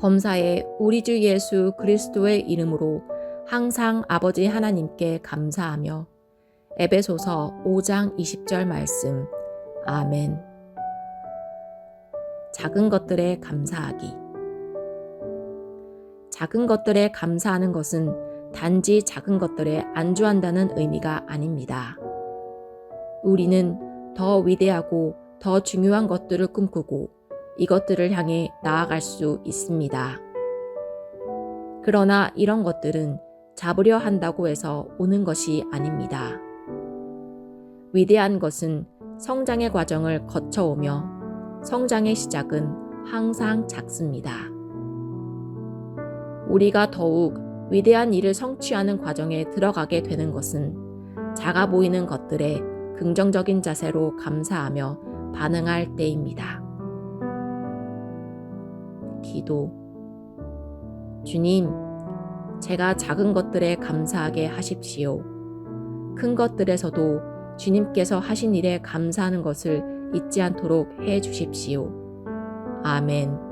범사에 우리 주 예수 그리스도의 이름으로 항상 아버지 하나님께 감사하며 에베소서 5장 20절 말씀. 아멘. 작은 것들에 감사하기. 작은 것들에 감사하는 것은 단지 작은 것들에 안주한다는 의미가 아닙니다. 우리는 더 위대하고 더 중요한 것들을 꿈꾸고 이것들을 향해 나아갈 수 있습니다. 그러나 이런 것들은 잡으려 한다고 해서 오는 것이 아닙니다. 위대한 것은 성장의 과정을 거쳐오며 성장의 시작은 항상 작습니다. 우리가 더욱 위대한 일을 성취하는 과정에 들어가게 되는 것은 작아 보이는 것들에 긍정적인 자세로 감사하며 반응할 때입니다. 기도 주님, 제가 작은 것들에 감사하게 하십시오. 큰 것들에서도 주님께서 하신 일에 감사하는 것을 잊지 않도록 해 주십시오. 아멘.